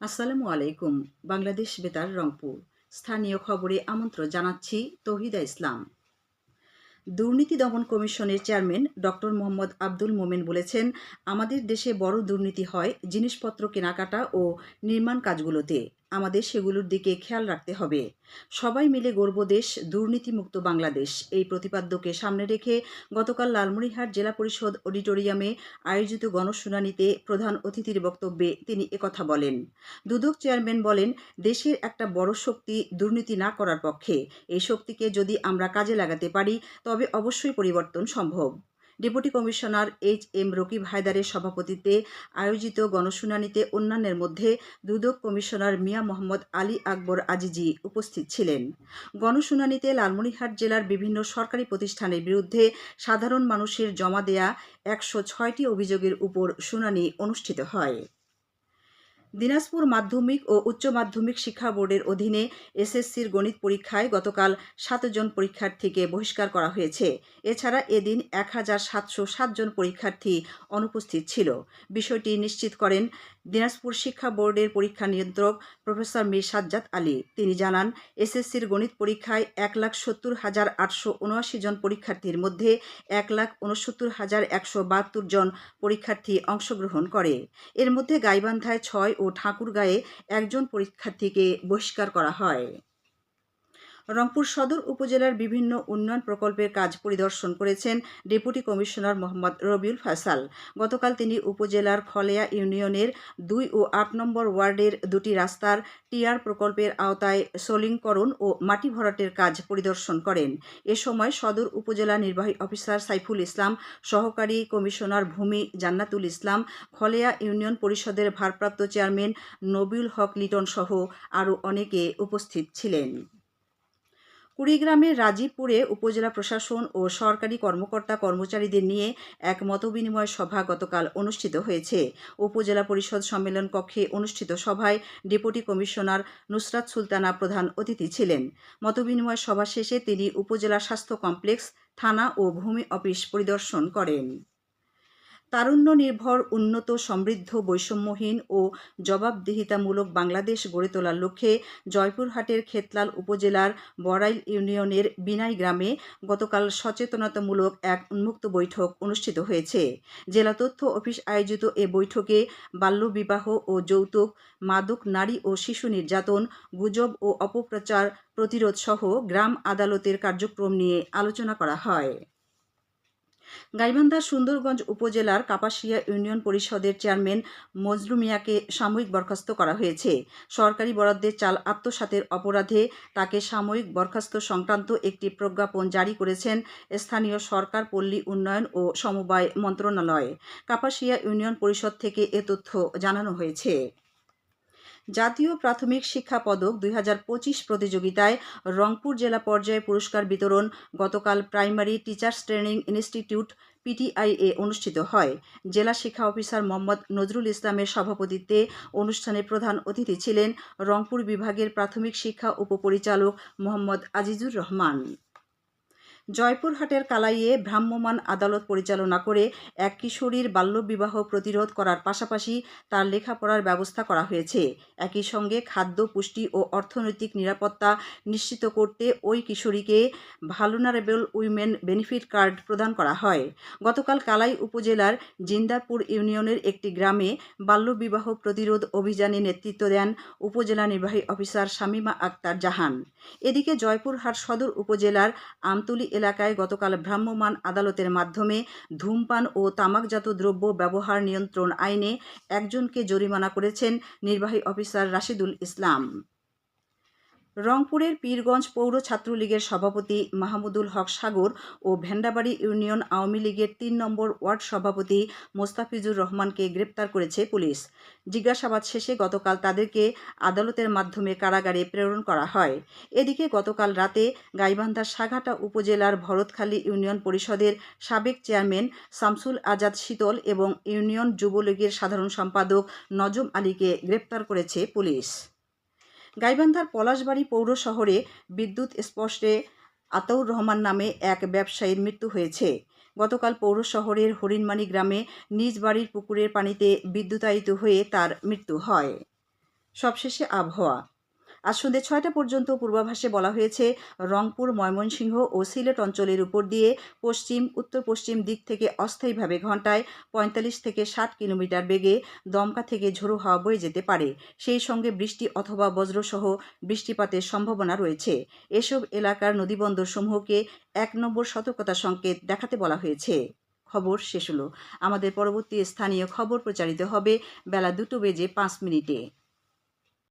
আসসালামু আলাইকুম, বাংলাদেশ বেতার, রংপুর। স্থানীয় খবরে আমন্ত্রণ জানাচ্ছি তহিদা ইসলাম। দুর্নীতি দমন কমিশনের চেয়ারম্যান ডক্টর মোহাম্মদ আব্দুল মোমেন বলেছেন, আমাদের দেশে বড় দুর্নীতি হয় জিনিসপত্র কেনাকাটা ও নির্মাণ কাজগুলোতে। আমাদের সেগুলোর দিকে খেয়াল রাখতে হবে। সবাই মিলে গর্ব দেশ, দুর্নীতিমুক্ত বাংলাদেশ। এই প্রতিপাদ্যকে সামনে রেখে গতকাল লালমনিরহাট জেলা পরিষদ অডিটোরিয়ামে আয়োজিত গণশুনানিতে প্রধান অতিথির বক্তব্যে তিনি একথা বলেন। দুদক চেয়ারম্যান বলেন, দেশের একটা বড় শক্তি দুর্নীতি না করার পক্ষে। এই শক্তিকে যদি আমরা কাজে লাগাতে পারি, তবে অবশ্যই পরিবর্তন সম্ভব। Deputy commissioner H M Rakib হায়দারের সভাপতিত্বে আয়োজিত গণশুনানিতে অন্যান্যের মধ্যে দুদক কমিশনার মিয়া মোহাম্মদ আলী আকবর আজিজি উপস্থিত ছিলেন। গণশুনানিতে লালমনিহাট জেলার বিভিন্ন সরকারি প্রতিষ্ঠানের বিরুদ্ধে সাধারণ মানুষের জমা দেয়া একশো ছয়টি অভিযোগের উপর শুনানি অনুষ্ঠিত হয়। দিনাজপুর মাধ্যমিক ও উচ্চ মাধ্যমিক শিক্ষা বোর্ডের অধীনে এসএসসির গণিত পরীক্ষায় গতকাল সাতজন পরীক্ষার্থীকে বহিষ্কার করা হয়েছে। এছাড়া এদিন এক হাজার সাতশো সাতজন পরীক্ষার্থী অনুপস্থিত ছিল। বিষয়টি নিশ্চিত করেন দিনাজপুর শিক্ষা বোর্ডের পরীক্ষা নিয়ন্ত্রক প্রফেসর মীর সাজ্জাদ আলী। তিনি জানান, এসএসসির গণিত পরীক্ষায় এক লাখ সত্তর হাজার আটশো উনআশি জন পরীক্ষার্থীর মধ্যে এক লাখ উনসত্তর হাজার একশো বাহাত্তর জন পরীক্ষার্থী অংশগ্রহণ করে। এর মধ্যে গাইবান্ধায় ছয় ও ঠাকুরগাঁয়ে একজন পরীক্ষার্থীকে বহিষ্কার করা হয়। রংপুর সদর উপজেলার বিভিন্ন উন্নয়ন প্রকল্পের কাজ পরিদর্শন করেছেন ডেপুটি কমিশনার মোহাম্মদ রবিউল ফাসাল গতকাল তিনি উপজেলার খলেয়া ইউনিয়নের দুই ও আট নম্বর ওয়ার্ডের দুটি রাস্তার টিআর প্রকল্পের আওতায় সলিংকরণ ও মাটি ভরাটের কাজ পরিদর্শন করেন। এ সময় সদর উপজেলা নির্বাহী অফিসার সাইফুল ইসলাম, সহকারী কমিশনার ভূমি জান্নাতুল ইসলাম, খলেয়া ইউনিয়ন পরিষদের ভারপ্রাপ্ত চেয়ারম্যান নবিউল হক লিটন সহ আরও অনেকে উপস্থিত ছিলেন। কুড়িগ্রামের রাজীবপুরে উপজেলা প্রশাসন ও সরকারি কর্মকর্তা কর্মচারীদের নিয়ে এক মতবিনিময় সভা গতকাল অনুষ্ঠিত হয়েছে। উপজেলা পরিষদ সম্মেলন কক্ষে অনুষ্ঠিত সভায় ডেপুটি কমিশনার নুসরাত সুলতানা প্রধান অতিথি ছিলেন। মতবিনিময় সভা শেষে তিনি উপজেলা স্বাস্থ্য কমপ্লেক্স, থানা ও ভূমি অফিস পরিদর্শন করেন। তারুণ্য নির্ভর উন্নত, সমৃদ্ধ, বৈষম্যহীন ও জবাবদিহিতামূলক বাংলাদেশ গড়ে তোলার লক্ষ্যে জয়পুরহাটের খেতলাল উপজেলার বড়াইল ইউনিয়নের বিনাই গ্রামে গতকাল সচেতনতামূলক এক উন্মুক্ত বৈঠক অনুষ্ঠিত হয়েছে। জেলা তথ্য অফিস আয়োজিত এ বৈঠকে বাল্যবিবাহ ও যৌতুক, মাদক, নারী ও শিশু নির্যাতন, গুজব ও অপপ্রচার প্রতিরোধ সহ গ্রাম আদালতের কার্যক্রম নিয়ে আলোচনা করা হয়। গাইবান্ধার সুন্দরগঞ্জ উপজেলার কাপাসিয়া ইউনিয়ন পরিষদের চেয়ারম্যান মজলুমিয়াকে সাময়িক বরখাস্ত করা হয়েছে। সরকারি বরাদ্দের চাল আত্মসাতের অপরাধে তাকে সাময়িক বরখাস্ত সংক্রান্ত একটি প্রজ্ঞাপন জারি করেছেন স্থানীয় সরকার, পল্লী উন্নয়ন ও সমবায় মন্ত্রণালয়। কাপাসিয়া ইউনিয়ন পরিষদ থেকে এ তথ্য জানানো হয়েছে। জাতীয় প্রাথমিক শিক্ষা পদক দুই হাজার পঁচিশ প্রতিযোগিতায় রংপুর জেলা পর্যায়ে পুরস্কার বিতরণ গতকাল প্রাইমারি টিচার্স ট্রেনিং ইনস্টিটিউট পিটিআইএ অনুষ্ঠিত হয়। জেলা শিক্ষা অফিসার মোহাম্মদ নজরুল ইসলামের সভাপতিত্বে অনুষ্ঠানে প্রধান অতিথি ছিলেন রংপুর বিভাগের প্রাথমিক শিক্ষা উপপরিচালক মোহাম্মদ আজিজুর রহমান। জয়পুরহাটের কালাইয়ে ভ্রাম্যমাণ আদালত পরিচালনা করে এক কিশোরীর বাল্যবিবাহ প্রতিরোধ করার পাশাপাশি তার লেখাপড়ার ব্যবস্থা করা হয়েছে। একই সঙ্গে খাদ্য, পুষ্টি ও অর্থনৈতিক নিরাপত্তা নিশ্চিত করতে ওই কিশোরীকে ভালুনারেবল উইমেন বেনিফিট কার্ড প্রদান করা হয়। গতকাল কালাই উপজেলার জিন্দারপুর ইউনিয়নের একটি গ্রামে বাল্যবিবাহ প্রতিরোধ অভিযানে নেতৃত্ব দেন উপজেলা নির্বাহী অফিসার শামিমা আক্তার জাহান। এদিকে জয়পুরহাট সদর উপজেলার আমতলী এলাকায় গতকাল ভ্রাম্যমাণ আদালতের মাধ্যমে ধূমপান ও তামাকজাত দ্রব্য ব্যবহার নিয়ন্ত্রণ আইনে একজনকে জরিমানা করেছেন নির্বাহী অফিসার রাশিদুল ইসলাম। রংপুরের পীরগঞ্জ পৌর ছাত্রলীগের সভাপতি মাহমুদুল হক সাগর ও ভেন্ডাবাড়ি ইউনিয়ন আওয়ামী লীগের তিন নম্বর ওয়ার্ড সভাপতি মোস্তাফিজুর রহমানকে গ্রেপ্তার করেছে পুলিশ। জিজ্ঞাসাবাদ শেষে গতকাল তাদেরকে আদালতের মাধ্যমে কারাগারে প্রেরণ করা হয়। এদিকে গতকাল রাতে গাইবান্ধার সাঘাটা উপজেলার ভরতখালী ইউনিয়ন পরিষদের সাবেক চেয়ারম্যান শামসুল আজাদ শীতল এবং ইউনিয়ন যুবলীগের সাধারণ সম্পাদক নজম আলীকে গ্রেপ্তার করেছে পুলিশ। গাইবান্ধার পলাশবাড়ি পৌর শহরে বিদ্যুৎ স্পর্শে আতাউর রহমান নামে এক ব্যবসায়ীর মৃত্যু হয়েছে। গতকাল পৌর শহরের হরিণমানি গ্রামে নিজ বাড়ির পুকুরের পানিতে বিদ্যুতায়িত হয়ে তার মৃত্যু হয়। সবশেষে আবহাওয়া। আজ সন্ধ্যে ছয়টা পর্যন্ত পূর্বাভাসে বলা হয়েছে, রংপুর, ময়মনসিংহ ও সিলেট অঞ্চলের উপর দিয়ে পশ্চিম, উত্তর পশ্চিম দিক থেকে অস্থায়ীভাবে ঘন্টায় পঁয়তাল্লিশ থেকে ষাট কিলোমিটার বেগে দমকা থেকে ঝোড়ো হাওয়া বয়ে যেতে পারে। সেই সঙ্গে বৃষ্টি অথবা বজ্রসহ বৃষ্টিপাতের সম্ভাবনা রয়েছে। এসব এলাকার নদীবন্দরসমূহকে এক নম্বর সতর্কতা সংকেত দেখাতে বলা হয়েছে। খবর শেষ হলো। আমাদের পরবর্তী স্থানীয় খবর প্রচারিত হবে বেলা দুটো বেজে পাঁচ মিনিটে।